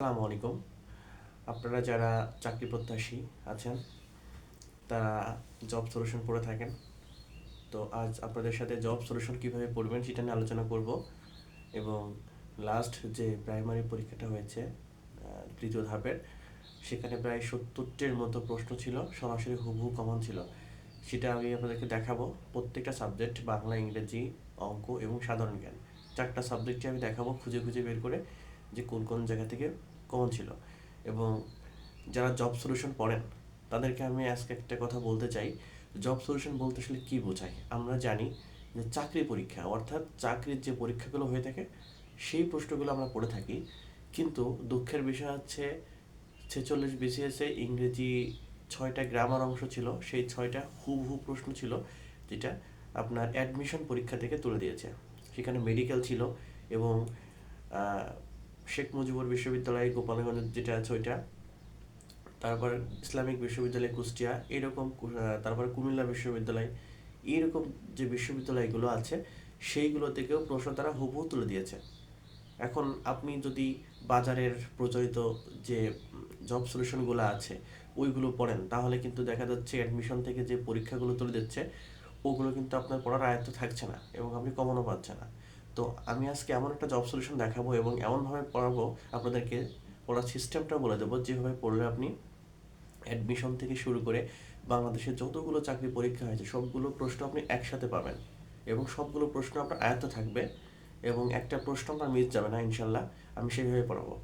আসসালামু আলাইকুম। আপনারা যারা চাকরি প্রত্যাশী আছেন, তারা জব সলিউশন পড়ে থাকেন। তো আজ আপনাদের সাথে জব সলিউশন কীভাবে পড়বেন সেটা নিয়ে আলোচনা করব এবং লাস্ট যে প্রাইমারি পরীক্ষাটা হয়েছে তৃতীয় ধাপের, সেখানে প্রায় সত্তরটির মতো প্রশ্ন ছিল, সরাসরি হুবহু কমন ছিল। সেটা আমি আপনাদেরকে দেখাবো। প্রত্যেকটা সাবজেক্ট বাংলা, ইংরেজি, অঙ্ক এবং সাধারণ জ্ঞান। চারটা সাবজেক্টে আমি দেখাবো খুঁজে খুঁজে বের করে যে কোন কোন জায়গা থেকে কমন ছিল। এবং যারা জব সলিউশন পড়েন, তাদেরকে আমি আজকে একটা কথা বলতে চাই। জব সলিউশন বলতে আসলে কী বোঝায়? আমরা জানি যে চাকরি পরীক্ষা, অর্থাৎ চাকরির যে পরীক্ষাগুলো হয়ে থাকে, সেই প্রশ্নগুলো আমরা পড়ে থাকি। কিন্তু দুঃখের বিষয় হচ্ছে, ছেচল্লিশ বিসিএসে ইংরেজি ছয়টা গ্রামার অংশ ছিল, সেই ছয়টা হুবহু প্রশ্ন ছিল, যেটা আপনার অ্যাডমিশন পরীক্ষা থেকে তুলে দিয়েছে। সেখানে মেডিকেল ছিল এবং শেখ মুজিবুর বিশ্ববিদ্যালয়, গোপালগঞ্জ যেটা আছে ওইটা, তারপর ইসলামিক বিশ্ববিদ্যালয় কুষ্টিয়া, এরকম তারপর কুমিল্লা বিশ্ববিদ্যালয়, এইরকম যে বিশ্ববিদ্যালয়গুলো আছে, সেইগুলো থেকেও প্রশ্ন তারা হুবহু তুলে দিয়েছে। এখন আপনি যদি বাজারের প্রচলিত যে জব সলিউশনগুলো আছে, ওইগুলো পড়েন, তাহলে কিন্তু দেখা যাচ্ছে অ্যাডমিশন থেকে যে পরীক্ষাগুলো তুলে দিচ্ছে, ওগুলো কিন্তু আপনার পড়ার আয়ত্ত থাকছে না এবং আপনি কমানো পাচ্ছে না। তো আমি আজকে এমন একটা জব সলিউশন দেখাবো এবং এমনভাবে পড়াবো আপনাদেরকে, পড়ার সিস্টেমটা বলে দেবো। যেভাবে পড়লে আপনি অ্যাডমিশন থেকে শুরু করে বাংলাদেশের যতগুলো চাকরি পরীক্ষা হয়েছে, সবগুলো প্রশ্ন আপনি একসাথে পাবেন এবং সবগুলো প্রশ্ন আপনার আয়ত্ত থাকবে এবং একটা প্রশ্ন আপনার মিস যাবে না, ইনশাল্লাহ, আমি সেইভাবে পড়াবো।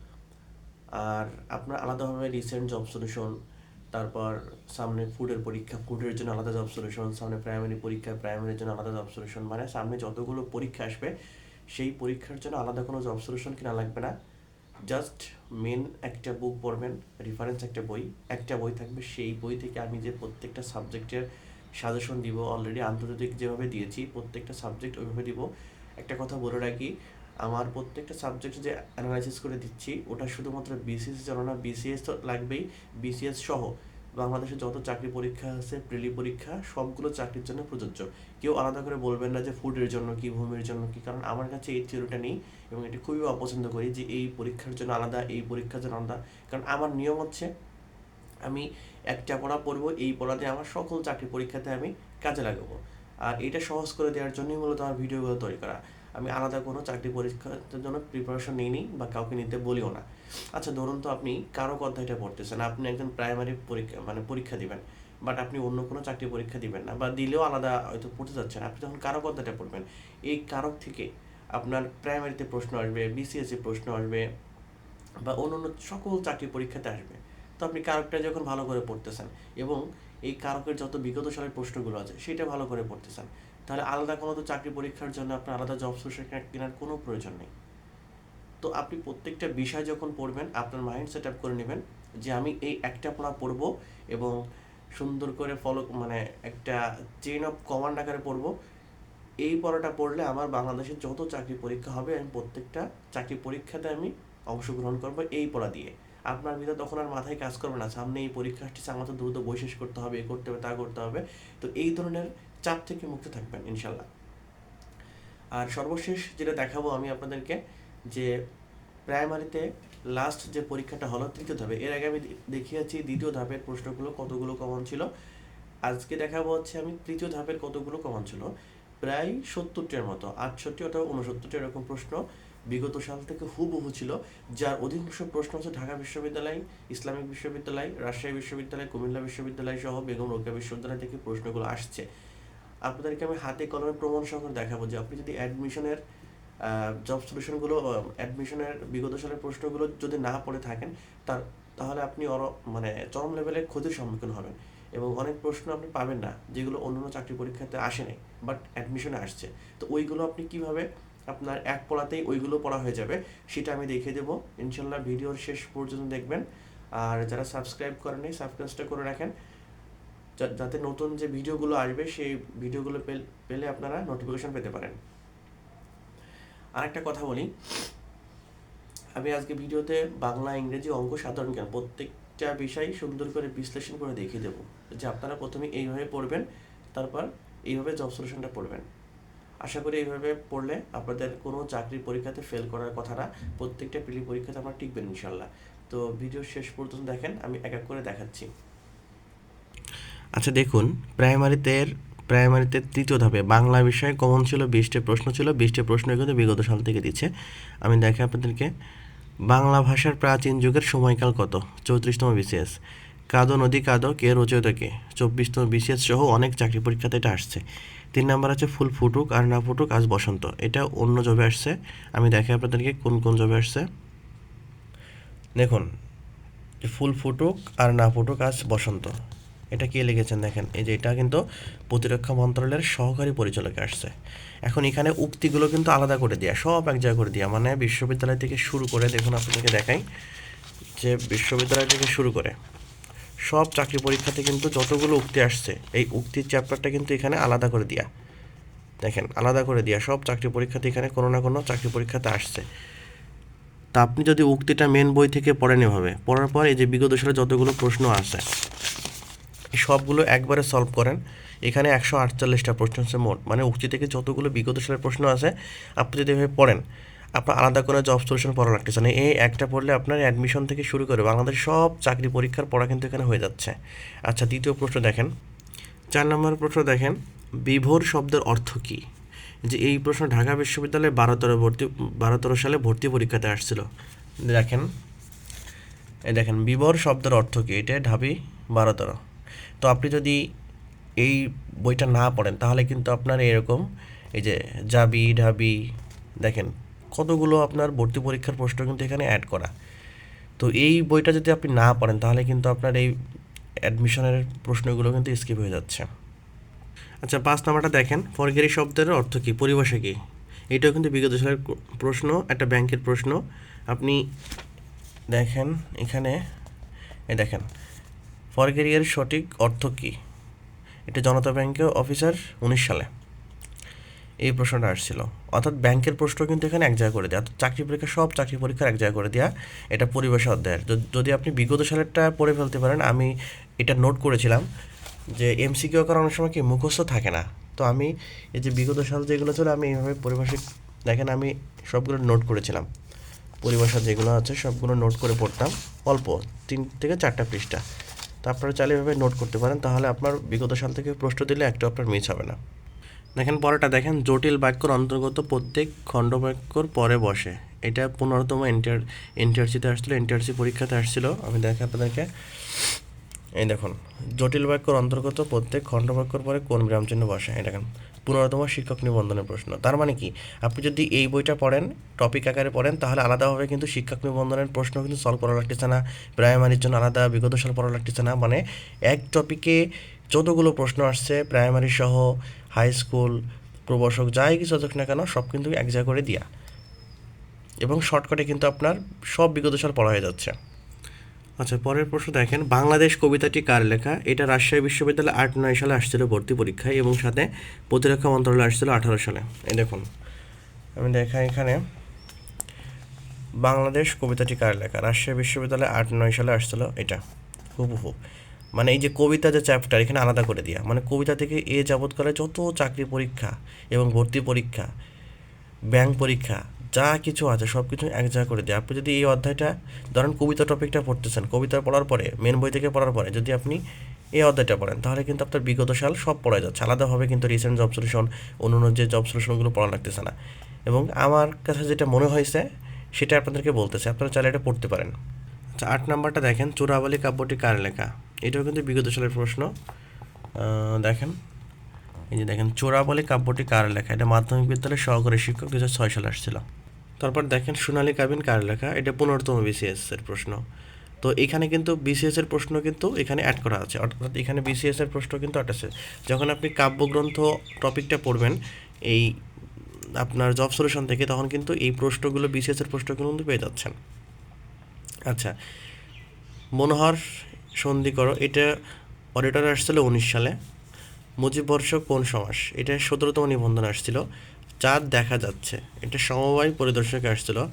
আর আপনার আলাদাভাবে রিসেন্ট জব সলিউশন তারপর সামনে ফুডের পরীক্ষা ফুডের জন্য আলাদা জব সলিউশন সামনে প্রাইমারি পরীক্ষা প্রাইমারির জন্য আলাদা জব সলিউশন মানে সামনে যতগুলো পরীক্ষা আসবে সেই পরীক্ষার জন্য আলাদা কোনো জব সলিউশন কিনা লাগবে না। জাস্ট মেন একটা বুক পড়বেন রেফারেন্স একটা বই একটা বই থাকবে, সেই বই থেকে আমি যে প্রত্যেকটা সাবজেক্টের সাজেশন দিব অলরেডি আন্তর্জাতিক যেভাবে দিয়েছি, প্রত্যেকটা সাবজেক্ট ওইভাবে দিব। একটা কথা বলে রাখি, আমার প্রত্যেকটা সাবজেক্ট যে অ্যানালাইসিস করে দিচ্ছি, ওটা শুধুমাত্র বিসিএস জন্য না বিসিএস তো লাগবেই বিসিএস সহ। বাংলাদেশে যত চাকরি পরীক্ষা আছে, প্রিলি পরীক্ষা, সবগুলো চাকরির জন্য প্রযোজ্য। কেউ আলাদা করে বলবেন না যে ফুডের জন্য কি ভূমির জন্য কি, কারণ আমার কাছে এই থিওরিটা নেই এবং এটি খুবই অপছন্দ করি যে এই পরীক্ষার জন্য আলাদা, এই পরীক্ষার জন্য আলাদা। কারণ আমার নিয়ম হচ্ছে, আমি একটা পড়া পড়ব, এই পড়া দিয়ে আমার সকল চাকরি পরীক্ষাতে আমি কাজে লাগাবো। আর এটা সহজ করে দেওয়ার জন্যই মূলত আমার ভিডিওগুলো তৈরি করা। আমি আলাদা কোনো চাকরি পরীক্ষার জন্য প্রিপারেশন নিইনি বা কাউকে নিতে বলিও না। আচ্ছা ধরুন তো আপনি কারও অধ্যায়টা পড়তেছেন আপনি একজন প্রাইমারি পরীক্ষা মানে পরীক্ষা দিবেন বাট আপনি অন্য কোনো চাকরি পরীক্ষা দিবেন না বা দিলেও আলাদা হয়তো পড়তে যাচ্ছেন, আপনি তখন কারক অধ্যায়টা পড়বেন এই কারক থেকে আপনার প্রাইমারিতে প্রশ্ন আসবে বিসিএসসি প্রশ্ন আসবে বা অন্যান্য সকল চাকরি পরীক্ষাতে আসবে, তো আপনি কারকটা যখন ভালো করে পড়তেছেন এবং এই কারকের যত বিগত সালের প্রশ্নগুলো আছে, সেটা ভালো করে পড়তেছেন তাহলে আলাদা কোনো তো চাকরি পরীক্ষার জন্য আপনার আলাদা জব সোর্স কেনার কোনো প্রয়োজন নেই। তো আপনি প্রত্যেকটা বিষয় যখন পড়বেন, আপনার মাইন্ড সেট আপ করে নেবেন যে আমি এই একটা পড়া পড়ব এবং সুন্দর করে ফলো মানে একটা চেইন অফ কমান্ড আকারে পড়ব। এই পড়াটা পড়লে আমার বাংলাদেশের যত চাকরি পরীক্ষা হবে, আমি প্রত্যেকটা চাকরি পরীক্ষাতে আমি অংশগ্রহণ করব এই পড়া দিয়ে। আপনার ভিতরে তখন আর মাথায় কাজ করবে না। সামনে এই পরীক্ষা আসছে দ্রুত বই শেষ করতে হবে, এ করতে হবে, তা করতে হবে। তো এই ধরনের চাপ থেকে মুক্ত থাকবেন ইনশাল্লাহ আর সর্বশেষ যেটা দেখাবো আমি আপনাদেরকে, যে প্রাইমারিতে লাস্ট যে পরীক্ষাটা হলো, তৃতীয় ধাপে। এর আগে আমি দেখিয়েছি দ্বিতীয় ধাপের প্রশ্নগুলো, কতগুলো কমন ছিল। আজকে দেখাবো হচ্ছে আমি তৃতীয় ধাপের কতগুলো কমন ছিল। প্রায় সত্তরটির মতো, আটষট্টি অথবা উনসত্তরটি এরকম প্রশ্ন বিগত সাল থেকে হুবহু ছিল, যার অধিকাংশ প্রশ্ন হচ্ছে ঢাকা বিশ্ববিদ্যালয়, ইসলামিক বিশ্ববিদ্যালয়, রাজশাহী বিশ্ববিদ্যালয়, কুমিল্লা বিশ্ববিদ্যালয় সহ বেগম রোকেয়া বিশ্ববিদ্যালয় থেকে প্রশ্নগুলো আসছে। আপনাদেরকে আমি হাতে কলমে প্রমাণ সহকারে দেখাবো যে আপনি যদি অ্যাডমিশনের জব সলিউশনগুলো অ্যাডমিশনের বিগত সালের প্রশ্নগুলো যদি না পড়ে থাকেন, তার, তাহলে আপনি অর মানে চরম লেভেলের ক্ষতির সম্মুখীন হবেন। এবং অনেক প্রশ্ন আপনি পাবেন না, যেগুলো অন্যান্য চাকরি পরীক্ষাতে আসে নাই বাট অ্যাডমিশনে আসছে। তো ওইগুলো আপনি কীভাবে আপনার এক পড়াতেই ওইগুলো পড়া হয়ে যাবে, সেটা আমি দেখিয়ে দেবো। ইনশাল্লাহ ভিডিওর শেষ পর্যন্ত দেখবেন। আর যারা সাবস্ক্রাইব করেনি সাবস্ক্রাইবটা করে রাখেন। যাতে নতুন যে ভিডিওগুলো আসবে, সেই ভিডিওগুলো পেল- আপনারা নোটিফিকেশন পেতে পারেন। আরেকটা কথা বলি। আমি আজকে ভিডিওতে বাংলা, ইংরেজি অঙ্ক সাধারণ জ্ঞান প্রত্যেকটা বিষয় সুন্দর করে বিশ্লেষণ করে দেখিয়ে দেবো। যে আপনারা প্রথমে এইভাবে পড়বেন, তারপর এইভাবে জব সলিউশনটা পড়বেন। আশা করি এইভাবে পড়লে আপনাদের কোনো চাকরির পরীক্ষাতে ফেল করার কথা না প্রত্যেকটা প্রিলি পরীক্ষাতে আপনারা টিকবেন ইনশাল্লাহ। তো ভিডিও শেষ পর্যন্ত দেখেন, আমি এক এক করে দেখাচ্ছি। আচ্ছা দেখুন প্রাইমারিতে প্রাইমারিতে তৃতীয় ধাপে বাংলা বিষয়ে কমন ছিল বিশটি প্রশ্ন ছিল, বিশটি প্রশ্ন কিন্তু বিগত সাল থেকে দিচ্ছে। আমি দেখে আপনাদেরকে, বাংলা ভাষার প্রাচীন যুগের সময়কাল কত? চৌত্রিশতম বিসিএস কাদো নদী কাদো, কে রচয়িতা কে? চব্বিশতম বিসিএস সহ অনেক চাকরি পরীক্ষাতে এটা আসছে। তিন নাম্বার আছে, ফুল ফুটুক আর না ফুটুক, আজ বসন্ত। এটা অন্য জবে আসছে। আমি দেখে আপনাদেরকে কোন কোন জবে আসছে। দেখুন, ফুল ফুটুক আর না ফুটুক, আজ বসন্ত। এটা কে লিখেছেন দেখেন? এই যে এটা কিন্তু প্রতিরক্ষা মন্ত্রণালয়ের সহকারী পরিচালক আসছে। এখন এখানে উক্তিগুলো কিন্তু আলাদা করে দেওয়া সব এক জায়গায় করে দেওয়া মানে বিশ্ববিদ্যালয় থেকে শুরু করে, দেখুন আপনাদেরকে দেখাই, যে বিশ্ববিদ্যালয় থেকে শুরু করে, সব চাকরি পরীক্ষাতে কিন্তু যতগুলো উক্তি আসছে, এই উক্তির চ্যাপ্টারটা কিন্তু এখানে আলাদা করে দেওয়া দেখেন, আলাদা করে দেওয়া সব চাকরি পরীক্ষাতে এখানে কোনো না কোনো চাকরি পরীক্ষাতে আসছে। তা আপনি যদি উক্তিটা মেন বই থেকে পড়েন এভাবে, পড়ার পর এই যে বিগত সালে যতগুলো প্রশ্ন এই সবগুলো একবারে সলভ করেন। এখানে একশো আটচল্লিশটা প্রশ্ন আছে মোট। মানে উক্তি থেকে যতগুলো বিগত সালের প্রশ্ন আছে, আপনি যদি এভাবে পড়েন, আপনার আলাদা করে জব সলিউশন পড়া লাগতেছে। না এই একটা পড়লে আপনার অ্যাডমিশন থেকে শুরু করে বাংলাদেশ সব চাকরি পরীক্ষার পড়া কিন্তু এখানে হয়ে যাচ্ছে। আচ্ছা দ্বিতীয় প্রশ্ন দেখেন। চার নম্বর প্রশ্ন দেখেন, বিভোর শব্দের অর্থ কী? যে এই প্রশ্ন ঢাকা বিশ্ববিদ্যালয়ে বারো তেরো ভর্তি বারো তেরো সালে ভর্তি পরীক্ষাতে আসছিল। দেখেন দেখেন, বিভোর শব্দের অর্থ কী? এটা ঢাবি বারো তেরো তো আপনি যদি এই বইটা না পড়েন, তাহলে কিন্তু আপনার এরকম এই যে জাবি ঢাবি, দেখেন কতগুলো আপনার ভর্তি পরীক্ষার প্রশ্ন কিন্তু এখানে অ্যাড করা। তো এই বইটা যদি আপনি না পড়েন, তাহলে কিন্তু আপনার এই অ্যাডমিশনের প্রশ্নগুলো কিন্তু স্কিপ হয়ে যাচ্ছে। আচ্ছা পাঁচ নাম্বারটা দেখেন, ফরগেরি শব্দের অর্থ কী, পরিভাষা কী? এটাও কিন্তু বিগত সালের প্রশ্ন, একটা ব্যাংকের প্রশ্ন। আপনি দেখেন এখানে দেখেন ফরগেরিয়ার সঠিক অর্থ কী? এটা জনতা ব্যাংকের অফিসার উনিশ সালে। এই প্রশ্নটা আসছিল। অর্থাৎ ব্যাংকের প্রশ্ন কিন্তু এখানে এক জায়গায় করে দেওয়া চাকরি পরীক্ষা, সব চাকরি পরীক্ষার এক জায়গায় করে দেওয়া এটা পরিবেশ অধ্যায়ের। যদি আপনি বিগত সালেরটা পড়ে ফেলতে পারেন, আমি এটা নোট করেছিলাম যে এমসিকিউ করার অনেক সময় কি মুখস্থ থাকে না। তো আমি এই যে বিগত সাল যেগুলো ছিল, আমি এইভাবে পরিভাষিক দেখেন আমি সবগুলো নোট করেছিলাম। পরিভাষা যেগুলো আছে, সবগুলো নোট করে পড়তাম। অল্প, তিন থেকে চারটা পৃষ্ঠা। তো আপনারা চাইলে এভাবে নোট করতে পারেন, তাহলে আপনার বিগত সাল থেকে প্রশ্ন দিলে একটা আপনার মিস হবে না। দেখেন পরেটা দেখেন, জটিল বাক্যর অন্তর্গত প্রত্যেক খণ্ড বাক্যর পরে বসে। এটা পনেরোতম এন্টার এনটিআরসিতে আসছিল এনটিআরসি পরীক্ষাতে আসছিল। আমি দেখে আপনাদেরকে, এই দেখুন, জটিল বাক্যর অন্তর্গত প্রত্যেক খণ্ড বাক্যর পরে কোন বিরামচিহ্ন বসে? এই দেখেন পুনরতম শিক্ষক নিবন্ধনের প্রশ্ন। তার মানে কি? আপনি যদি এই বইটা পড়েন টপিক আকারে পড়েন, তাহলে আলাদাভাবে কিন্তু শিক্ষক নিবন্ধনের প্রশ্ন কিন্তু সলভ করা লাগতেছে না। প্রাইমারির জন্য আলাদা, বিগত সাল পড়া লাগতেছে না। মানে এক টপিকে যতগুলো প্রশ্ন আসছে প্রাইমারি সহ হাই স্কুল প্রবর্শক যাই কিছু হোক না কেন, সব কিন্তু এক জায়গা করে দিয়া। এবং শর্টকাটে কিন্তু আপনার সব বিগত সাল পড়া হয়ে যাচ্ছে। আচ্ছা পরের প্রশ্ন দেখেন, বাংলাদেশ কবিতাটি কার লেখা? এটা রাজশাহী বিশ্ববিদ্যালয়ে আট নয় সালে আসছিল ভর্তি পরীক্ষায় এবং সাথে প্রতিরক্ষা মন্ত্রণালয় আসছিল আঠারো সালে। এই দেখুন, আমি দেখা এখানে, বাংলাদেশ কবিতাটি কার লেখা? রাজশাহী বিশ্ববিদ্যালয়ে আট নয় সালে আসছিল এটা, হুবহু। মানে এই যে কবিতা যে চ্যাপ্টার এখানে আলাদা করে দেওয়া মানে কবিতা থেকে এ যাবৎকালে যত চাকরি পরীক্ষা এবং ভর্তি পরীক্ষা ব্যাংক পরীক্ষা যা কিছু আছে সব কিছু এক জায়গা করে দেয় আপনি যদি এই অধ্যায়টা, ধরেন কবিতা টপিকটা পড়তেছেন, কবিতা পড়ার পরে মেন বই থেকে পড়ার পরে যদি আপনি এই অধ্যায়টা পড়েন, তাহলে কিন্তু আপনার বিগত সাল সব পড়া যাচ্ছে। আলাদাভাবে কিন্তু রিসেন্ট জব সলিউশন অন্য যে জব সলিউশনগুলো পড়া লাগতেছে না। এবং আমার কাছে যেটা মনে হয়েছে, সেটা আপনাদেরকে বলতেছে। আপনারা চাইলে এটা পড়তে পারেন। আচ্ছা আট নাম্বারটা দেখেন, চোরাবালি কাব্যটি কার লেখা? এটাও কিন্তু বিগত সালের প্রশ্ন। দেখেন, এই যে দেখেন, চোরাবালি কাব্যটি কার লেখা? এটা মাধ্যমিক বিদ্যালয়ের সহকারী শিক্ষক দু হাজার ছয় সালে আসছিল। তারপর দেখেন সোনালী কাবিন কার লেখা? এটা পনেরোতম বিসিএস এর প্রশ্ন। তো এখানে কিন্তু বিসিএস এর প্রশ্ন কিন্তু এখানে অ্যাড করা আছে। অর্থাৎ এখানে বিসিএস এর প্রশ্ন কিন্তু আছে। যখন আপনি কাব্যগ্রন্থ টপিকটা পড়বেন, এই আপনার জব সলিউশন থেকে, তখন কিন্তু এই প্রশ্নগুলো বিসিএস এর প্রশ্নগুলো কিন্তু পেয়ে যাচ্ছেন। আচ্ছা মনোহর, সন্ধি করো। এটা অডিটর আসছিল উনিশ সালে। মুজিব বর্ষ কোন সমাস? এটা সতেরোতম নিবন্ধন আসছিল। চাঁদ দেখা যাচ্ছে। এটা সমবায় পরিদর্শকে আসছিল।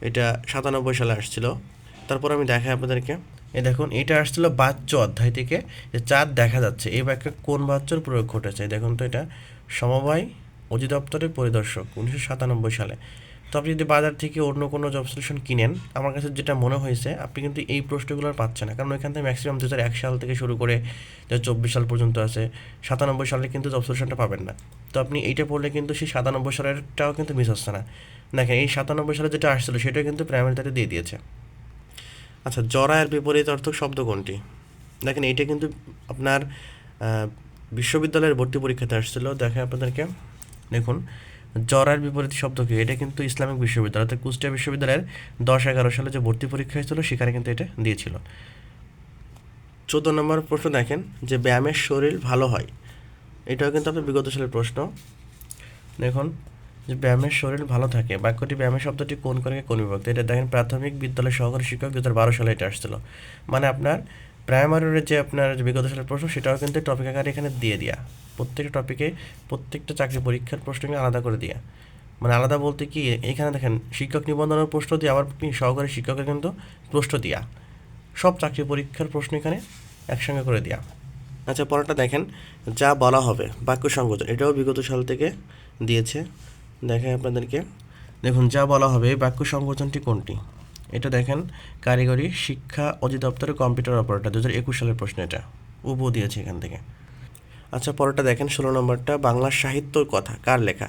এটা সাতানব্বই সালে আসছিল। তারপর আমি দেখাই আপনাদেরকে। এ দেখুন, এটা আসছিল বাচ্চ অধ্যায় থেকে যে চাঁদ দেখা যাচ্ছে। এই বাক্যে কোন বাচ্যর প্রয়োগ ঘটেছে? দেখুন তো এটা সমবায় অধিদপ্তরের পরিদর্শক, উনিশশো সাতানব্বই সালে। তো আপনি যদি বাজার থেকে অন্য কোনো জব সলিউশন কিনেন, আমার কাছে যেটা মনে হয়েছে, আপনি কিন্তু এই প্রশ্নগুলো আর পাচ্ছেন না। কারণ ওইখান থেকে ম্যাক্সিমাম দু হাজার এক সাল থেকে শুরু করে দু চব্বিশ সাল পর্যন্ত আছে। সাতানব্বই সালে কিন্তু জব সলিউশনটা পাবেন না। তো আপনি এইটা পড়লে কিন্তু সেই সাতানব্বই সালেরটাও কিন্তু মিস হচ্ছে না। দেখেন, এই সাতানব্বই সালে যেটা আসছিল, সেটাও কিন্তু প্রাইমারিতে দিয়ে দিয়েছে। আচ্ছা জরায়ের বিপরীত অর্থক শব্দ কোনটি? দেখেন, এইটা কিন্তু আপনার বিশ্ববিদ্যালয়ের ভর্তি পরীক্ষাতে আসছিল। দেখেন আপনাদেরকে, দেখুন। জরার বিপরীত শব্দ কি? এটা কিন্তু ইসলামিক বিশ্ববিদ্যালয়, অর্থাৎ কুষ্টিয়া বিশ্ববিদ্যালয়ের দশ এগারো সালে যে ভর্তি পরীক্ষা হয়েছিল, সেখানে কিন্তু এটা দিয়েছিল। চোদ্দ নম্বর প্রশ্ন দেখেন, যে ব্যায়ামের শরীর ভালো হয়? এটাও কিন্তু আপনার বিগত সালের প্রশ্ন। দেখুন, যে ব্যায়ামের শরীর ভালো থাকে, বাক্যটি ব্যায়ামের শব্দটি কোন করে কোন বিভক্ত? এটা দেখেন, প্রাথমিক বিদ্যালয় সহকারী শিক্ষক দু হাজার বারো সালে এটা আসছিল। মানে আপনার প্রাইমারির যে আপনার বিগত সালের প্রশ্ন, সেটাও কিন্তু টপিক আকারে এখানে দিয়ে দেওয়া প্রত্যেকটা টপিকে প্রত্যেকটা চাকরি পরীক্ষার প্রশ্নকে আলাদা করে দেওয়া মানে আলাদা বলতে কি, এখানে দেখেন, শিক্ষক নিবন্ধনের প্রশ্ন দিয়ে আবার সহকারী শিক্ষকের কিন্তু প্রশ্ন দেওয়া সব চাকরি পরীক্ষার প্রশ্ন এখানে একসঙ্গে করে দেওয়া আচ্ছা পরেরটা দেখেন, যা বলা হবে বাক্য সংযোজন এটাও বিগত সাল থেকে দিয়েছে। দেখেন আপনাদেরকে। দেখুন, যা বলা হবে বাক্য সংযোজনটি কোনটি? এটা দেখেন, কারিগরি শিক্ষা অধিদপ্তরের কম্পিউটার অপারেটর দু হাজার একুশ সালের প্রশ্ন এটা। উপ দিয়েছে এখান থেকে। আচ্ছা পরেরটা দেখেন, ষোলো নম্বরটা, বাংলা সাহিত্যর কথা, কার লেখা?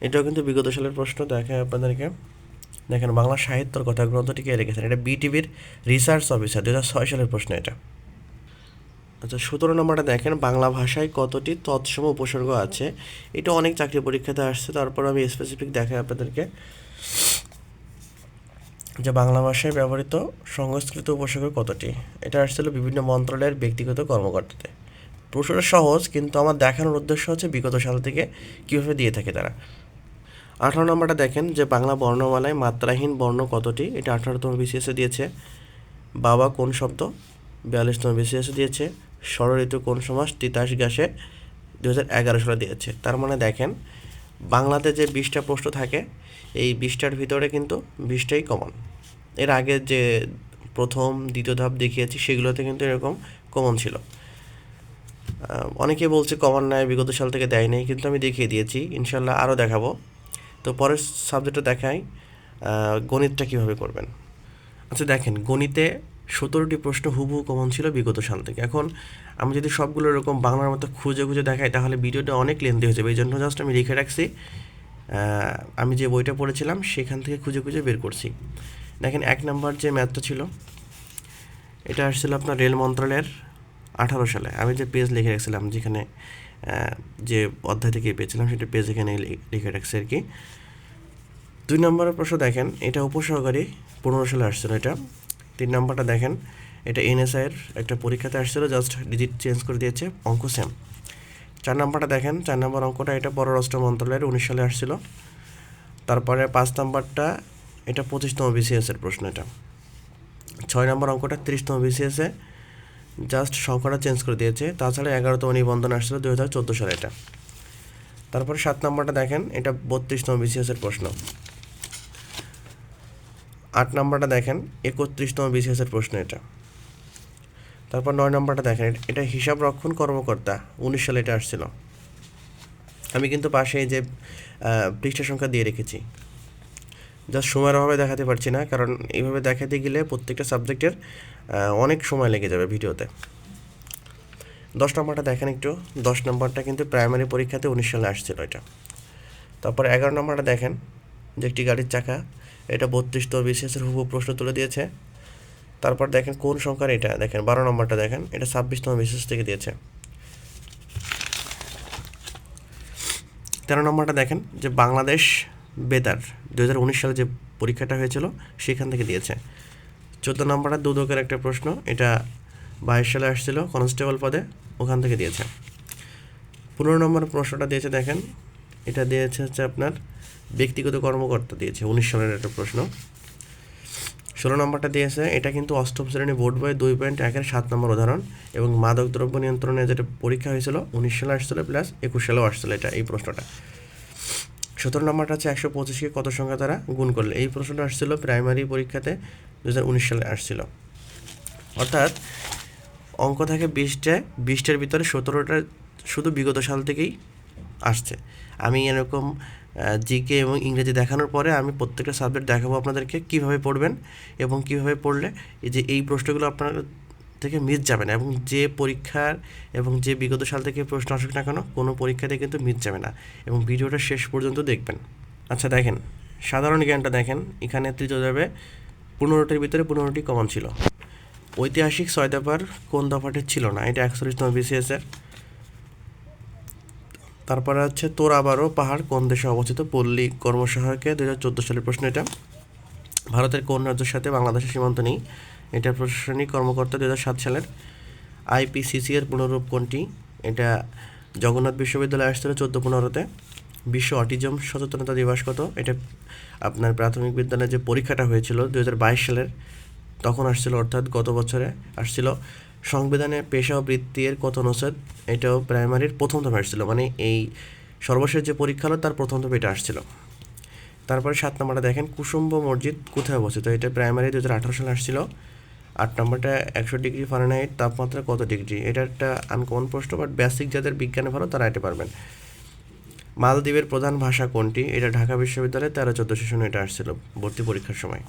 এটাও কিন্তু বিগত সালের প্রশ্ন দেখেন আপনাদেরকে। দেখেন, বাংলা সাহিত্যর কথা গ্রন্থটি কে লিখেছেন এটা বিটিভির রিসার্চ অফিসার দু ছয় সালের প্রশ্ন এটা। আচ্ছা সতেরো নম্বরটা দেখেন, বাংলা ভাষায় কতটি তৎসম উপসর্গ আছে? এটা অনেক চাকরি পরীক্ষাতে আসছে, তারপর আমি স্পেসিফিক দেখাই আপনাদেরকে। যে বাংলা ভাষায় ব্যবহৃত সংস্কৃত উপসর্গ কতটি? এটা আসছিল বিভিন্ন মন্ত্রণালয়ের ব্যক্তিগত কর্মকর্তাতে প্রশ্নটা সহজ, কিন্তু আমার দেখানোর উদ্দেশ্য হচ্ছে বিগত সাল থেকে কীভাবে দিয়ে থাকে তারা। আঠারো নম্বরটা দেখেন যে বাংলা বর্ণমালায় মাত্রাহীন বর্ণ কতটি? এটা আঠারোতম বিসিএসে দিয়েছে। বাবা কোন শব্দ? বিয়াল্লিশতম বিসিএসে দিয়েছে। ষড়ঋতু কোন সমাস? তিতাস গ্যাসে দু হাজার এগারো সালে দিয়েছে। তার মানে দেখেন বাংলাতে যে বিশটা প্রশ্ন থাকে, এই বিশটার ভিতরে কিন্তু বিশটাই কমন এর আগে যে প্রথম, দ্বিতীয় ধাপ দেখিয়েছি, সেগুলোতে কিন্তু এরকম কমন ছিল। অনেকে বলছে কমন নাই, বিগত সাল থেকে দেয় নাই, কিন্তু আমি দেখিয়ে দিয়েছি। ইনশাল্লাহ আরও দেখাবো। তো পরের সাবজেক্টটা দেখাই গণিতটা কীভাবে করবেন? আচ্ছা দেখেন, গণিতে সতেরোটি প্রশ্ন হুবহু কমন ছিল বিগত সাল থেকে। এখন আমি যদি সবগুলো এরকম বাংলার মতো খুঁজে খুঁজে দেখাই, তাহলে ভিডিওটা অনেক লেন্দি হয়ে যাবে। এই জন্য জাস্ট আমি লিখে রাখছি আমি যে বইটা পড়েছিলাম, সেখান থেকে খুঁজে খুঁজে বের করছি। দেখেন, এক নাম্বার যে ম্যাথটা ছিল, এটা আসছিল আপনার রেল মন্ত্রণালয়ের আঠারো সালে। আমি যে পেজ লিখে রাখছিলাম, যেখানে যে অধ্যায় থেকে পেয়েছিলাম, সেটা পেজ এখানে লিখে রাখছি আর কি। দুই নম্বরের প্রশ্ন দেখেন, এটা উপসহকারী পনেরো সালে আসছিল এটা। তিন নাম্বারটা দেখেন, এটা এনএসআইয়ের একটা পরীক্ষাতে আসছিল জাস্ট ডিজিট চেঞ্জ করে দিয়েছে, অঙ্ক সেম চার নাম্বারটা দেখেন, চার নাম্বার অঙ্কটা এটা পররাষ্ট্র মন্ত্রণালয়ের উনিশ সালে আসছিল। তারপরে পাঁচ নাম্বারটা, এটা পঁচিশতম বিসিএসের প্রশ্ন এটা। ছয় নম্বর অঙ্কটা তিরিশতম বিসিএসে জাস্ট সংখ্যাটা চেঞ্জ করে দিয়েছে, তাছাড়া এগারোতম নিবন্ধন আসছিল দু হাজার চোদ্দ সালে এটা। তারপরে সাত নম্বরটা দেখেন, এটা বত্রিশতম বিসিএসের প্রশ্ন। আট নম্বরটা দেখেন, একত্রিশতম বিসিএসের প্রশ্ন এটা। তারপর নয় নম্বরটা দেখেন, এট- হিসাব রক্ষণ কর্মকর্তা, উনিশ সালে এটা আসছিল। আমি কিন্তু পাশে যে পৃষ্ঠা সংখ্যা দিয়ে রেখেছি। জাস্ট সময়ের অভাবে দেখাতে পারছি না, কারণ এইভাবে দেখাতে গেলে প্রত্যেকটা সাবজেক্টের অনেক সময় লেগে যাবে ভিডিওতে। দশ নম্বরটা দেখেন একটু, দশ নম্বরটা কিন্তু প্রাইমারি পরীক্ষাতে উনিশ সালে আসছিল এটা। তারপর এগারো নম্বরটা দেখেন, যে একটি গাড়ির চাকা এটা বত্রিশতম বিশেষের হুবহু প্রশ্ন তুলে দিয়েছে। তারপর দেখেন কোন সংখ্যার এটা? দেখেন বারো নম্বরটা দেখেন, এটা ছাব্বিশতম বিশেষ থেকে দিয়েছে। তেরো নম্বরটা দেখেন যে বাংলাদেশ বেতার দু উনিশ সালে যে পরীক্ষাটা হয়েছিল, সেখান থেকে দিয়েছে। চোদ্দ নম্বরটা দুদকের একটা প্রশ্ন, এটা বাইশ সালে আসছিল, কনস্টেবল পদে, ওখান থেকে দিয়েছে। পনেরো নম্বর প্রশ্নটা দিয়েছে দেখেন, এটা দিয়েছে হচ্ছে আপনার ব্যক্তিগত কর্মকর্তা দিয়েছে, উনিশ সালের একটা প্রশ্ন। ষোলো নম্বরটা দিয়েছে, এটা কিন্তু অষ্টম শ্রেণি বোর্ড বই দুই পয়েন্ট একের সাত নম্বর উদাহরণ এবং মাদক দ্রব্য নিয়ন্ত্রণে যেটা পরীক্ষা হয়েছিল, উনিশ সালে আসছিল প্লাস একুশ সালেও আসছিল এটা, এই প্রশ্নটা। সতেরো নম্বরটা হচ্ছে একশো পঁচিশকে কত সংখ্যা তারা গুণ করলে? এই প্রশ্নটা আসছিল প্রাইমারি পরীক্ষাতে দু হাজার উনিশ সালে আসছিল। অর্থাৎ অঙ্ক থাকে বিশটায় বিশটার ভিতরে সতেরোটা শুধু বিগত সাল থেকেই আসছে। আমি এরকম জিকে এবং ইংরেজি দেখানোর পরে আমি প্রত্যেকটা সাবজেক্ট দেখাবো আপনাদেরকে কীভাবে পড়বেন এবং কীভাবে পড়লে এই যে এই প্রশ্নগুলো আপনার থেকে মিস যাবে না এবং যে পরীক্ষার এবং যে বিগত সাল থেকে প্রশ্ন আসুক না কেন, কোনো পরীক্ষাতে কিন্তু মিস যাবে না এবং ভিডিওটা শেষ পর্যন্ত দেখবেন। আচ্ছা দেখেন, সাধারণ জ্ঞানটা দেখেন, এখানে তৃতীয় যাবে, পনেরোটির ভিতরে পনেরোটি কমন ছিল। ঐতিহাসিক ছয় দফার কোন দফাটির ছিল না? এটা একচল্লিশতম বিসিএসের তারপরে হচ্ছে তোর আবারও পাহাড় কোন দেশে অবস্থিত? পল্লী কর্মসহায়কে দু হাজার চোদ্দ সালের প্রশ্ন এটা। ভারতের কোন রাজ্যের সাথে বাংলাদেশের সীমান্ত নেই? এটা প্রশাসনিক কর্মকর্তা দু হাজার সাত সালের আইপিসিসি এর পুনরূপ কোনটি? এটা জগন্নাথ বিশ্ববিদ্যালয়ে আসছিল চোদ্দ পনেরোতে। বিশ্ব অটিজম সচেতনতা দিবস কত? এটা আপনার প্রাথমিক বিদ্যালয়ে যে পরীক্ষাটা হয়েছিল দু হাজার বাইশ সালের, তখন আসছিল, অর্থাৎ গত বছরে আসছিল। সংবিধানে পেশা বৃত্তির কত অনুচ্ছেদ, এটাও প্রাইমারির প্রথম ধাপে আসছিল মানে এই সর্বশেষ যে পরীক্ষা হলো, তার প্রথম ধাপে এটা আসছিল। তারপরে সাত নম্বরটা দেখেন, কুসুম্ব মসজিদ কোথায় অবস্থিত? এটা প্রাইমারি দু হাজার আঠারো সালে আসছিল। আট নম্বরটা একশো ডিগ্রি ফারেনহাইট তাপমাত্রা কত ডিগ্রি? এটা একটা আনকমন প্রশ্ন বাট বেসিক যাদের বিজ্ঞানে ভালো, তারা এটা পারবেন। মালদ্বীপের প্রধান ভাষা কোনটি? এটা ঢাকা বিশ্ববিদ্যালয়ে তেরো চোদ্দ সেশনে এটা আসছিল, ভর্তি পরীক্ষার সময়।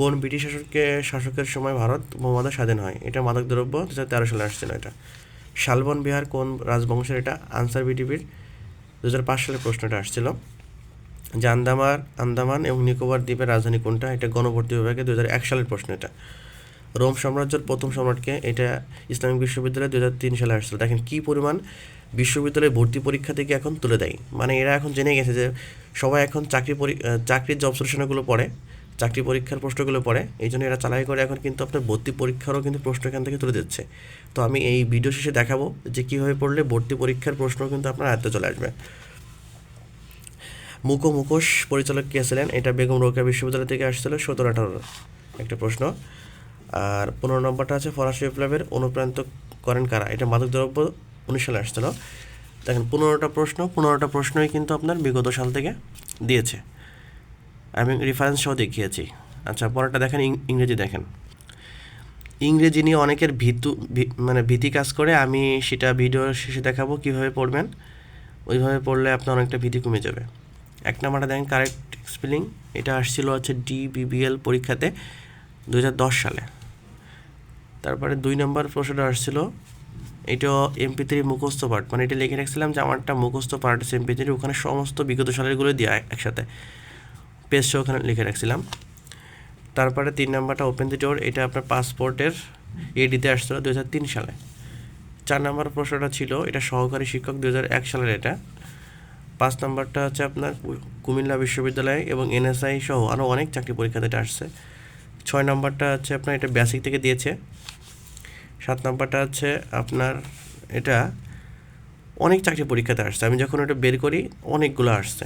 কোন ব্রিটিশ শাসককে শাসকের সময় ভারত বোমাদা স্বাধীন হয়? এটা মাদকদ্রব্য দু হাজার তেরো সালে আসছিল এটা। শালবন বিহার কোন রাজবংশের এটা? আনসার বিটিভির দু হাজার পাঁচ সালের প্রশ্নটা আসছিল। যে আন্দামান আন্দামান এবং নিকোবর দ্বীপের রাজধানী কোনটা? এটা গণভর্তি বিভাগে দু এক সালের প্রশ্ন এটা। রোম সাম্রাজ্যের প্রথম সম্রাটকে এটা ইসলামিক বিশ্ববিদ্যালয়ে দু হাজার তিন সালে আসছিল। দেখেন কী পরিমাণ বিশ্ববিদ্যালয়ে ভর্তি পরীক্ষা থেকে এখন তুলে দেয়। মানে এরা এখন জেনে গেছে যে সবাই এখন চাকরি চাকরির জব সলিউশনগুলো পড়ে। চাকরি পরীক্ষার প্রশ্নগুলো পড়ে, এই জন্য এরা চালাই করে। এখন কিন্তু আপনার ভর্তি পরীক্ষারও কিন্তু প্রশ্ন এখান থেকে তুলে দিচ্ছে। তো আমি এই ভিডিও শেষে দেখাবো যে কীভাবে পড়লে ভর্তি পরীক্ষার প্রশ্ন কিন্তু আপনার আয়ত্তে চলে আসবে। মুখো মুখোশ পরিচালক কে ছিলেন? এটা বেগম রোকেয়া বিশ্ববিদ্যালয় থেকে আসছিল সতেরো আঠারো একটা প্রশ্ন। আর পনেরো নম্বরটা আছে, ফরাসি বিপ্লবের অনুপ্রাণিত করেন কারা? এটা মাদকদ্রব্য উনিশ সালে আসছিল। দেখেন, পনেরোটা প্রশ্ন, পনেরোটা প্রশ্নই কিন্তু আপনার বিগত সাল থেকে দিয়েছে। আমি রেফারেন্স সহ দেখিয়েছি। আচ্ছা পরেরটা দেখেন ইংরেজি দেখেন। ইংরেজি নিয়ে অনেকের ভীতু মানে ভীতি কাজ করে, আমি সেটা ভিডিও শেষে দেখাবো কীভাবে পড়বেন। ওইভাবে পড়লে আপনার অনেকটা ভীতি কমে যাবে। এক নম্বরটা দেখেন কারেক্ট স্পেলিং এটা আসছিল হচ্ছে ডি বিবিএল পরীক্ষাতে দু হাজার দশ সালে। তারপরে দুই নম্বর প্রশ্নটা আসছিল, এটা এমপি থ্রি মুখস্থ পার্ট মানে এটা লিখে রাখছিলাম যে আমারটা মুখস্থ পার্ট আছে এমপি থ্রি ওখানে সমস্ত বিগত সালেরগুলো দেওয়া একসাথে। পেজটা ওখানে লিখে রাখছিলাম। তারপরে তিন নাম্বারটা ওপেন দি ডোর এটা আপনার পাসপোর্টের এডিতে আসছিল দু সালে। চার নম্বর প্রশ্নটা ছিল, এটা সহকারী শিক্ষক দু এক সালের এটা। পাঁচ নম্বরটা হচ্ছে আপনার কুমিল্লা বিশ্ববিদ্যালয় এবং এনএসআই সহ আরও অনেক চাকরি পরীক্ষাতে এটা আসছে। ছয় নম্বরটা হচ্ছে আপনার এটা বেসিক থেকে দিয়েছে। সাত নম্বরটা হচ্ছে আপনার এটা অনেক চাকরি পরীক্ষাতে আসছে। আমি যখন এটা বের করি, অনেকগুলো আসছে।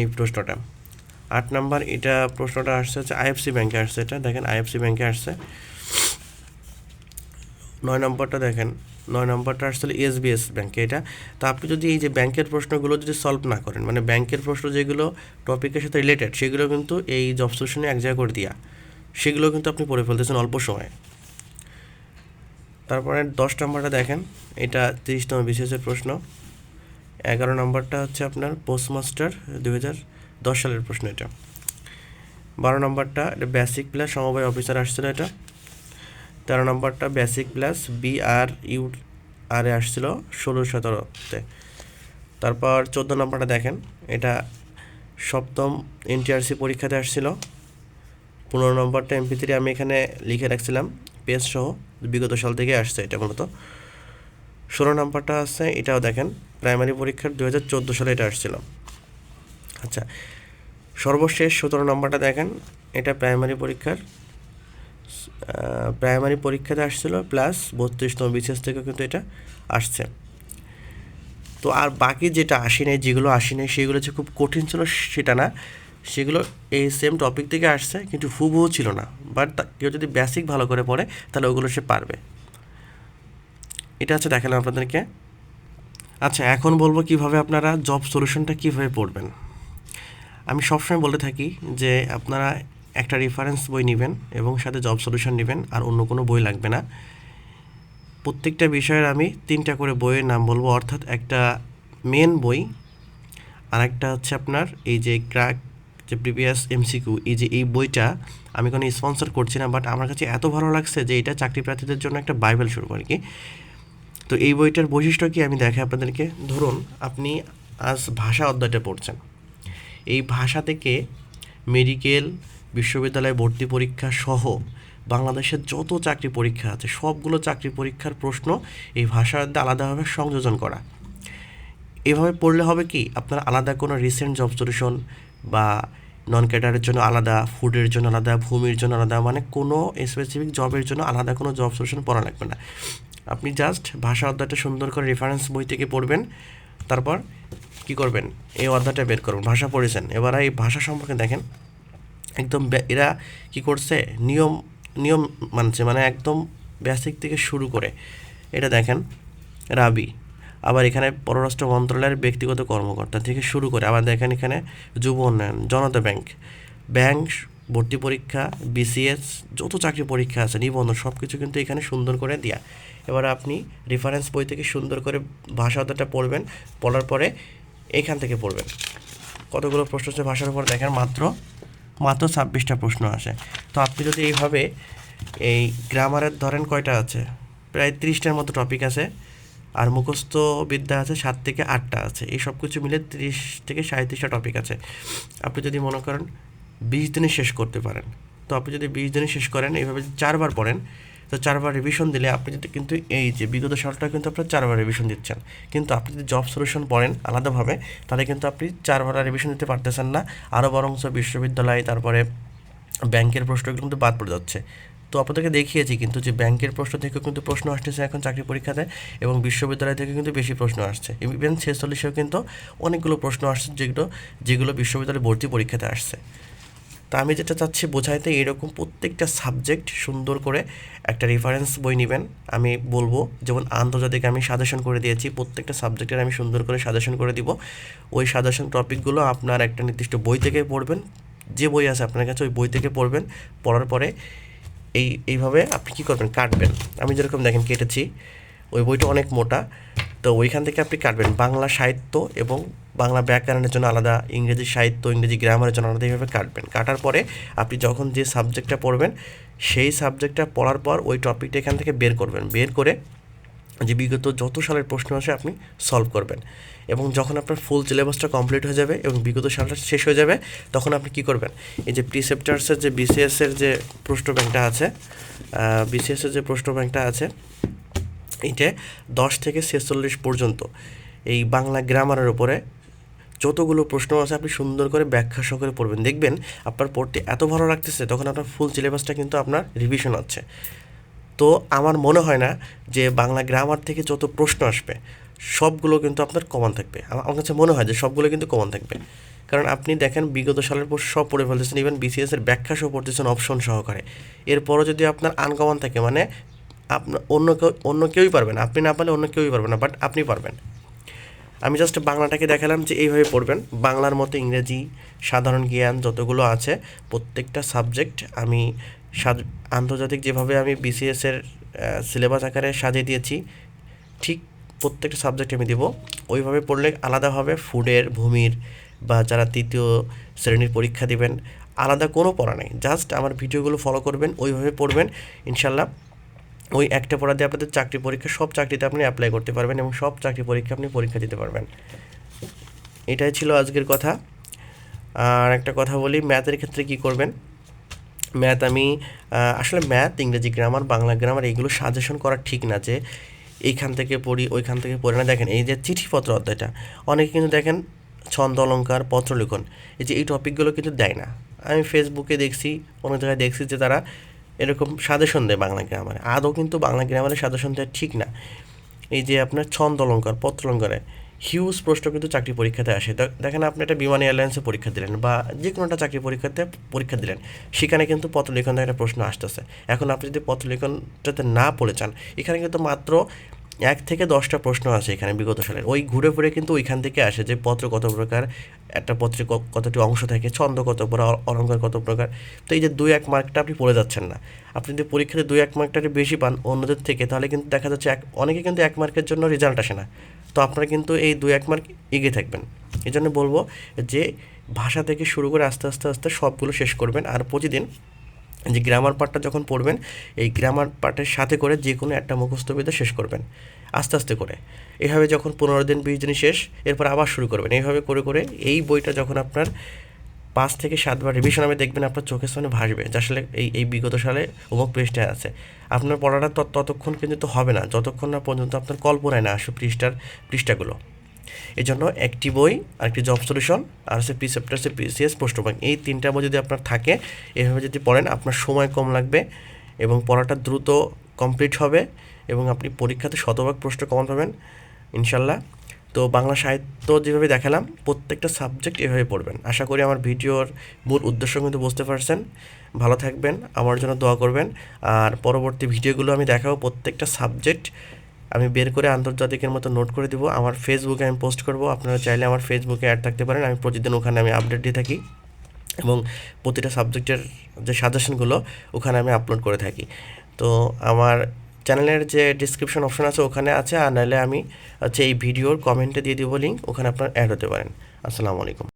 এই প্রশ্নটা। আট নাম্বার, এটা প্রশ্নটা আসছে হচ্ছে আইএফসি ব্যাংকে আসছে এটা। দেখেন আইএফসি ব্যাংকে আসছে। নয় নম্বরটা দেখেন, নয় নম্বরটা আসলে এসবিএস ব্যাংকে এটা। তো আপনি যদি এই যে ব্যাংকের প্রশ্নগুলো যদি সলভ না করেন মানে ব্যাংকের প্রশ্ন যেগুলো টপিকের সাথে রিলেটেড, সেগুলো কিন্তু এই জব সলিউশনে এক জায়গায় করে দিয়া, সেগুলো কিন্তু আপনি পড়ে ফেলতেছেন অল্প সময়ে। তারপরে দশ নম্বরটা দেখেন, এটা তিরিশতম বিশেষের প্রশ্ন। এগারো নম্বরটা হচ্ছে আপনার পোস্টমাস্টার দু হাজার দশ সালের প্রশ্ন এটা। বারো নম্বরটা, এটা বেসিক প্লাস সমবায় অফিসার আসছিল এটা। তেরো নম্বরটা basic plus B R U R আসছিল ষোলো সতেরোতে। তারপর চোদ্দ নম্বরটা দেখেন, এটা সপ্তম এনটিআরসি পরীক্ষাতে আসছিল। পনেরো নম্বরটা এমপি থ্রি আমি এখানে লিখে রাখছিলাম পেজ সহ, বিগত সাল থেকে আসছে এটা মূলত। ষোলো নম্বরটা আছে, এটাও দেখেন প্রাইমারি পরীক্ষার দু হাজার চোদ্দ সালে এটা আসছিল। আচ্ছা সর্বশেষ সতেরো নম্বরটা দেখেন, এটা প্রাইমারি পরীক্ষার প্রাইমারি পরীক্ষাতে আসছিল, প্লাস বত্রিশতম বিশেষ থেকে কিন্তু এটা আসছে। তো আর বাকি যেটা আসি নাই, যেগুলো আসি নাই, সেগুলো যে খুব কঠিন ছিল সেটা না। সেগুলো এই সেম টপিক থেকে আসছে, কিন্তু হুবহু ছিল না। বাট কেউ যদি বেসিক ভালো করে পড়ে, তাহলে ওগুলো সে পারবে। এটা হচ্ছে দেখালাম আপনাদেরকে। আচ্ছা এখন বলব কীভাবে আপনারা জব সলিউশনটা কীভাবে পড়বেন। আমি সবসময় বলে থাকি যে, আপনারা একটা রেফারেন্স বই নেবেন এবং সাথে জব সলিউশন নেবেন আর অন্য কোনো বই লাগবে না। প্রত্যেকটা বিষয়ের আমি তিনটা করে বইয়ের নাম বলব, অর্থাৎ একটা মেন বই আর একটা হচ্ছে আপনার এই যে ক্র্যাক যে প্রিভিয়াস এমসিকিউ এই যে এই বইটা আমি কোনো স্পন্সর করছি না বাট আমার কাছে এত ভালো লাগছে যে, এটা চাকরি প্রার্থীদের জন্য একটা বাইবেল শুরু আর কি। তো এই বইটার বৈশিষ্ট্য কি আমি দেখাই আপনাদেরকে? ধরুন, আপনি আজ ভাষা অধ্যায়টা পড়ছেন। এই ভাষা থেকে মেডিকেল, বিশ্ববিদ্যালয় ভর্তি পরীক্ষা সহ বাংলাদেশের যত চাকরি পরীক্ষা আছে, সবগুলো চাকরি পরীক্ষার প্রশ্ন এই ভাষা অধ্যায়ে আলাদাভাবে সংযোজন করা। এভাবে পড়লে হবে কি? আপনার আলাদা কোনো রিসেন্ট জব সলিউশন বা নন ক্যাডারের জন্য আলাদা ফুডের জন্য আলাদা, ভূমির জন্য আলাদা মানে কোনো স্পেসিফিক জবের জন্য আলাদা কোনো জব সলিউশন পড়া লাগবে না। আপনি জাস্ট ভাষা অধ্যায়টা সুন্দর করে রেফারেন্স বই থেকে পড়বেন, তারপর কি করবেন? এই অধ্যায়টা বের করবেন ভাষা পড়েছেন। এবার এই ভাষা সম্পর্কে দেখেন। একদম এরা কি করছে? নিয়ম নিয়ম মানছে মানে একদম বেসিক থেকে শুরু করে। এটা দেখেন, রাবি। আবার এখানে পররাষ্ট্র মন্ত্রণালয়ের ব্যক্তিগত কর্মকর্তা থেকে শুরু করে। আবার দেখেন এখানে যুব উন্নয়ন, জনতা ব্যাংক। ব্যাংক, ভর্তি পরীক্ষা বিসিএস যত চাকরি পরীক্ষা আছে, নিবন্ধন সব কিছু কিন্তু এখানে সুন্দর করে দেয়া। এবার আপনি রেফারেন্স বই থেকে সুন্দর করে ভাষাটা পড়বেন, পড়ার পরে এখান থেকে পড়বেন। কতগুলো প্রশ্ন হচ্ছে ভাষার উপর দেখেন, মাত্র মাত্র ছাব্বিশটা প্রশ্ন আসে। তো আপনি যদি এইভাবে এই গ্রামারের ধরেন কয়টা আছে? প্রায় তিরিশটার মতো টপিক আছে, আর মুখস্থ বিদ্যা আছে সাত থেকে আটটা আছে। এই সব কিছু মিলে তিরিশ থেকে সাঁত্রিশটা টপিক আছে। আপনি যদি মনে করেন বিশ দিনে শেষ করতে পারেন, তো আপনি যদি বিশ দিনে শেষ করেন, এইভাবে চারবার পড়েন তো চারবার রিভিশন দিলে আপনি যদি কিন্তু এই যে বিগত সালটা কিন্তু আপনার চারবার রিভিশন দিচ্ছেন। কিন্তু আপনি যদি জব সলিউশন পড়েন আলাদাভাবে, তাহলে কিন্তু আপনি চারবার রিভিশন দিতে পারতেছেন না। আরও বরঞ্চ বিশ্ববিদ্যালয়, তারপরে ব্যাংকের প্রশ্নগুলো কিন্তু বাদ পড়ে যাচ্ছে। তো আপনাদেরকে দেখিয়েছি কিন্তু যে ব্যাংকের প্রশ্ন থেকেও কিন্তু প্রশ্ন আসতেছে এখন চাকরি পরীক্ষাতে এবং বিশ্ববিদ্যালয় থেকে কিন্তু বেশি প্রশ্ন আসছে। ইভেন ছেচল্লিশেও কিন্তু অনেকগুলো প্রশ্ন আসছে যেগুলো যেগুলো বিশ্ববিদ্যালয় ভর্তি পরীক্ষাতে আসছে। তা আমি যেটা চাচ্ছি বোঝাইতে এরকম প্রত্যেকটা সাবজেক্ট সুন্দর করে একটা রেফারেন্স বই নেবেন। আমি বলব, যেমন আন্তর্জাতিক আমি সাজেশন করে দিয়েছি, প্রত্যেকটা সাবজেক্টের আমি সুন্দর করে সাজেশন করে দিব। ওই সাজেশন টপিকগুলো আপনার একটা নির্দিষ্ট বই থেকে পড়বেন। যে বই আছে আপনার কাছে ওই বই থেকে পড়বেন। পড়ার পরে এই, এইভাবে আপনি কী করবেন? কাটবেন। আমি যেরকম দেখেন কেটেছি। ওই বইটা অনেক মোটা। তো ওইখান থেকে আপনি কাটবেন। বাংলা সাহিত্য এবং বাংলা ব্যাকরণের জন্য আলাদা, ইংরেজি সাহিত্য, ইংরেজি গ্রামারের জন্য আলাদা এইভাবে কাটবেন। কাটার পরে আপনি যখন যে সাবজেক্টটা পড়বেন, সেই সাবজেক্টটা পড়ার পর ওই টপিকটা এখান থেকে বের করবেন। বের করে যে বিগত যত সালের প্রশ্ন আসে আপনি সলভ করবেন। এবং যখন আপনার ফুল সিলেবাসটা কমপ্লিট হয়ে যাবে এবং বিগত সালটা শেষ হয়ে যাবে, তখন আপনি কি করবেন? এই যে প্রিসেপ্টার্সের যে বিসিএসের যে প্রশ্ন ব্যাংকটা আছে বিসিএসের যে প্রশ্ন ব্যাংকটা আছে এইটা দশ থেকে ছেচল্লিশ পর্যন্ত এই বাংলা গ্রামারের উপরে যতগুলো প্রশ্ন আছে, আপনি সুন্দর করে ব্যাখ্যা সহকারে পড়বেন। দেখবেন আপনার পড়তে এত ভালো লাগতেছে, তখন আপনার ফুল সিলেবাসটা কিন্তু আপনার রিভিশন হচ্ছে। তো আমার মনে হয় না যে বাংলা গ্রামার থেকে যত প্রশ্ন আসবে, সবগুলো কিন্তু আপনার কমন থাকবে। আমার কাছে মনে হয় যে সবগুলো কিন্তু কমন থাকবে। কারণ আপনি দেখেন, বিগত সালের পর সব পড়ে ফেলতেছেন ইভেন বিসিএস এর ব্যাখ্যা সহ পড়তেছেন অপশন সহকারে। এরপরও যদি আপনার আনকমন থাকে মানে আপনার অন্য কেউ, অন্য কেউই পারবে না। আপনি না পারলে অন্য কেউই পারবে না বাট আপনি পারবেন। আমি জাস্ট বাংলাটাকে দেখালাম যে এইভাবে পড়বেন। বাংলার মতো ইংরেজি, সাধারণ জ্ঞান যতগুলো আছে, প্রত্যেকটা সাবজেক্ট আমি আন্তর্জাতিক যেভাবে আমি বিসিএসের সিলেবাস আকারে সাজিয়ে দিয়েছি, ঠিক প্রত্যেকটা সাবজেক্ট আমি দেবো। ওইভাবে পড়লে আলাদাভাবে ফুডের ভূমির, বা যারা তৃতীয় শ্রেণির পরীক্ষা দিবেন। আলাদা কোনো পড়া নেই। জাস্ট আমার ভিডিওগুলো ফলো করবেন, ওইভাবে পড়বেন। ইনশাল্লাহ ওই একটা পড়া দিয়ে আপনাদের চাকরি পরীক্ষা, সব চাকরিতে আপনি অ্যাপ্লাই করতে পারবেন এবং সব চাকরি পরীক্ষা আপনি পরীক্ষা দিতে পারবেন। এটাই ছিল আজকের কথা। আর একটা কথা বলি ম্যাথের ক্ষেত্রে কি করবেন? ম্যাথ আমি আসলে ম্যাথ ইংরেজি গ্রামার বাংলা গ্রামার এইগুলো সাজেশন করা ঠিক না যে এইখান থেকে পড়ি, ওইখান থেকে পড়ি না। দেখেন, এই যে চিঠিপত্র অধ্যায়টা, অনেকে কিন্তু দেখেন ছন্দ অলঙ্কার, পত্র লিখন, এই যে এই টপিকগুলো কিন্তু দেয় না। আমি ফেসবুকে দেখছি, অনেক জায়গায় দেখছি যে তারা এরকম সাজেশন দেয় বাংলা গ্রামারে আদৌ কিন্তু বাংলা গ্রামারে সাজেশন দেওয়া ঠিক না। এই যে আপনার ছন্দ অলঙ্কার, পত্র অলঙ্কারে হিউজ প্রশ্ন কিন্তু চাকরি পরীক্ষাতে আসে। দেখেন আপনি একটা বিমান এয়ারলাইন্সে পরীক্ষা দিলেন বা যে কোনো একটা চাকরি পরীক্ষাতে পরীক্ষা দিলেন, সেখানে কিন্তু পত্রলিখন একটা প্রশ্ন আসতেছে। এখন আপনি যদি পত্রলিখনটাতে না পড়ে চান এখানে কিন্তু মাত্র এক থেকে দশটা প্রশ্ন আছে এখানে বিগত সালের। ওই ঘুরে ফিরে কিন্তু ওইখান থেকে আসে যে পত্র কত প্রকার, একটা পত্রে কতটি অংশ থাকে, ছন্দ কত প্রকার অলঙ্কার কত প্রকার। তো এই যে দুই এক মার্কটা আপনি পড়ে যাচ্ছেন না। আপনি যদি পরীক্ষাতে দুই এক মার্কটা বেশি পান অন্যদের থেকে, তাহলে কিন্তু দেখা যাচ্ছে এক অনেকে কিন্তু এক মার্কের জন্য রেজাল্ট আসে না। তো আপনারা কিন্তু এই দুই এক মার্ক এগিয়ে থাকবেন। এই জন্য বলব যে ভাষা থেকে শুরু করে আস্তে আস্তে আস্তে সবগুলো শেষ করবেন। আর প্রতিদিন যে গ্রামার পার্টটা যখন পড়বেন, এই গ্রামার পার্টের সাথে করে যে কোনো একটা মুখস্থ বিদ্যা শেষ করবেন, আস্তে আস্তে করে। এইভাবে যখন পনেরো দিন, বিশ দিন শেষ, এরপর আবার শুরু করবেন। এইভাবে করে করে এই বইটা যখন আপনার পাঁচ থেকে সাতবার রিভিশন হবে, দেখবেন আপনার চোখের সামনে ভাসবে যে আসলে এই এই বিগত সালে অমুক পৃষ্ঠায় আছে। আপনার পড়াটা তত- ততক্ষণ কিন্তু হবে না, যতক্ষণ না পর্যন্ত আপনার কল্পনায় না আসে পৃষ্ঠার, পৃষ্ঠাগুলো। এই জন্য একটি বই আর একটি জব সলিউশন আর হচ্ছে প্রিসেপ্টার হচ্ছে পিসিএস পোস্ট ব্যাংক এই তিনটা বই যদি আপনার থাকে, এভাবে যদি পড়েন, আপনার সময় কম লাগবে এবং পড়াটা দ্রুত কমপ্লিট হবে এবং আপনি পরীক্ষাতে শতভাগ প্রশ্ন কমন পাবেন, ইনশাল্লাহ। তো বাংলা সাহিত্য যেভাবে দেখালাম, প্রত্যেকটা সাবজেক্ট এভাবে পড়বেন। আশা করি আমার ভিডিওর মূল উদ্দেশ্য কিন্তু বুঝতে পারছেন। ভালো থাকবেন, আমার জন্য দোয়া করবেন। আর পরবর্তী ভিডিওগুলো আমি দেখাবো প্রত্যেকটা সাবজেক্ট আমি বের করে আন্তর্জাতিকের মতো নোট করে দিব। আমার ফেসবুকে আমি পোস্ট করব। আপনারা চাইলে আমার ফেসবুকে অ্যাড থাকতে পারেন। আমি প্রতিদিন ওখানে আমি আপডেট দিয়ে থাকি এবং প্রতিটা সাবজেক্টের যে সাজেশনগুলো ওখানে আমি আপলোড করে থাকি। তো আমার চ্যানেলের যে ডিসক্রিপশন অপশন আছে, ওখানে আছে। আর নাহলে আমি হচ্ছে এই ভিডিওর কমেন্টে দিয়ে দিব লিঙ্ক ওখানে আপনার অ্যাড হতে পারেন। আসসালামু আলাইকুম।